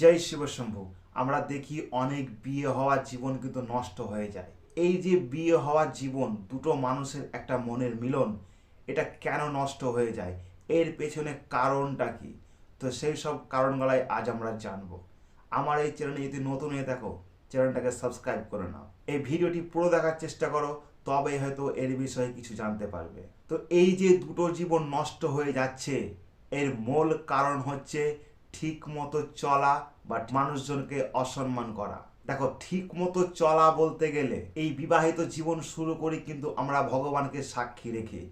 জয় শিবশম্ভু আমরা দেখি অনেক বিয়ে হওয়ার জীবন কিন্তু নষ্ট হয়ে যায়। এই যে বিয়ে হওয়া জীবন, দুটো মানুষের একটা মনের মিলন, এটা কেন নষ্ট হয়ে যায়? এর পেছনে কারণটা কি? তো সেই সব কারণগুলাই আজ আমরা জানব। আমার এই চ্যানেলে যদি নতুন হয়ে থাকো, চ্যানেলটাকে সাবস্ক্রাইব করে নাও। এই ভিডিওটি পুরো দেখার চেষ্টা করো তবে হয়তো এর বিষয়ে কিছু জানতে পারবে। তো এই যে দুটো জীবন নষ্ট হয়ে যাচ্ছে, এর মূল কারণ হচ্ছে ঠিক মতো চলা বা মানুষজনকে অসম্মান করা। দেখো ঠিক মতো চলা বলতে গেলে এই বিবাহিত জীবন শুরু করি কিন্তু আমরা ভগবানকে সাক্ষী রেখে।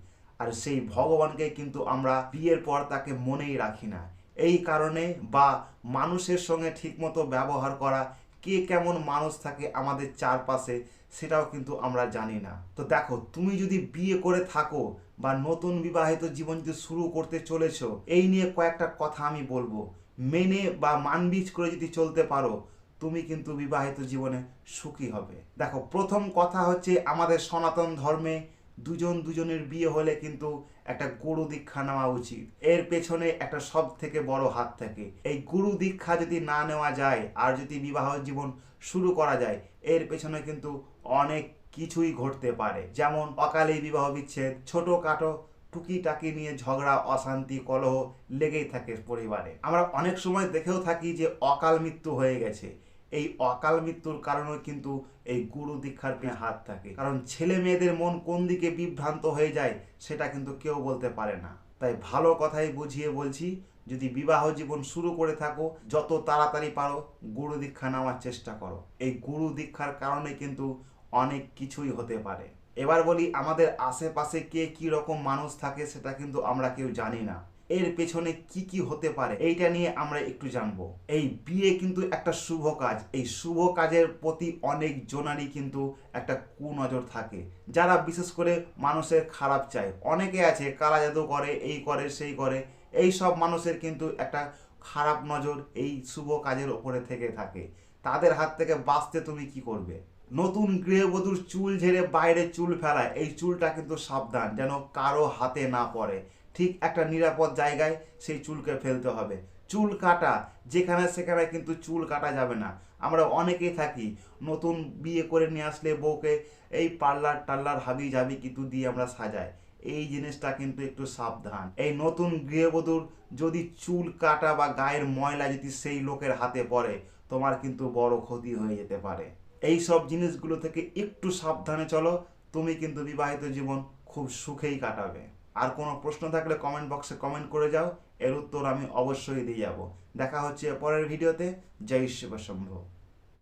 আর সেই ভগবানকে কিন্তু আমরা বিয়ের পর তাকে মনেই রাখি না। এই কারণে বা মানুষের সঙ্গে ঠিকমতো ব্যবহার করা, কে কেমন মানুষ থাকে আমাদের চারপাশে, সেটাও কিন্তু আমরা জানি না। তো দেখো, তুমি যদি বিয়ে করে থাকো বা নতুন বিবাহিত জীবন যদি শুরু করতে চলেছো, এই নিয়ে কয়েকটা কথা আমি বলব। মেনে বা মানবিজ করে যদি চলতে পারো, তুমি কিন্তু বিবাহিত জীবনে সুখী হবে। দেখো, প্রথম কথা হচ্ছে আমাদের সনাতন ধর্মে দুজন দুজনের বিয়ে হলে কিন্তু একটা গুরু দীক্ষা নেওয়া উচিত। এর পেছনে একটা সব থেকে বড় হাত থাকে। এই গুরু দীক্ষা যদি না নেওয়া যায় আর যদি বিবাহ জীবন শুরু করা যায়, এর পেছনে কিন্তু অনেক কিছুই ঘটতে পারে। যেমন অকালে বিবাহ বিচ্ছেদ, ছোটখাটো টুকিটাকি নিয়ে ঝগড়া, অশান্তি, কলহ লেগেই থাকে পরিবারে। আমরা অনেক সময় দেখেও থাকি যে অকাল মৃত্যু হয়ে গেছে। এই অকাল মৃত্যুর কারণে কিন্তু এই গুরু দীক্ষার পেয়ে হাত থাকে। কারণ ছেলে মেয়েদের মন কোন দিকে বিভ্রান্ত হয়ে যায় সেটা কিন্তু কেউ বলতে পারে না। তাই ভালো কথাই বুঝিয়ে বলছি, যদি বিবাহ জীবন শুরু করে থাকো, যত তাড়াতাড়ি পারো, গুরু দীক্ষা নেওয়ার চেষ্টা করো। এই গুরু দীক্ষার কারণে কিন্তু অনেক কিছুই হতে পারে। এবার বলি আমাদের আশেপাশে কে কি রকম মানুষ থাকে সেটা কিন্তু আমরা কেউ জানি না। এর পেছনে কি কি হতে পারে এইটা নিয়ে আমরা একটু জানব। এই বিয়ে কিন্তু একটা শুভ কাজ। এই শুভ কাজের প্রতি অনেক জনারই কিন্তু একটা কুনজর থাকে। যারা বিশেষ করে মানুষের খারাপ চায়। অনেকে আছে, কালা জাদু করে, এই করে, সেই করে। এই সব মানুষের কিন্তু একটা খারাপ নজর এই শুভ কাজের ওপরে থেকে থাকে। তাদের হাত থেকে বাঁচতে তুমি কি করবে? নতুন গৃহবধূর চুল ঝেড়ে বাইরে চুল ফেলায়। এই চুলটা কিন্তু সাবধান, যেন কারও হাতে না পড়ে। ঠিক একটা নিরাপদ জায়গায় সেই চুলকে ফেলতে হবে। চুল কাটা, যেখানে সেখানে কিন্তু চুল কাটা যাবে না। আমরা অনেকেই থাকি, নতুন বিয়ে করে নিয়ে আসলে বউকে এই পার্লার টার্লার হাবি জাবি কিন্তু দিয়ে আমরা সাজাই। এই জিনিসটা কিন্তু একটু সাবধান। এই নতুন গৃহবধূর যদি চুল কাটা বা গায়ের ময়লা যদি সেই লোকের হাতে পড়ে, তোমার কিন্তু বড় ক্ষতি হয়ে যেতে পারে। এই সব জিনিসগুলো থেকে একটু সাবধানে চলো, তুমি কিন্তু বিবাহিত জীবন খুব সুখেই কাটাবে। আর কোনো প্রশ্ন থাকলে কমেন্ট বক্সে কমেন্ট করে যাও, এর উত্তর আমি অবশ্যই দিয়ে যাব। দেখা হচ্ছে পরের ভিডিওতে জয় শিব শম্ভু।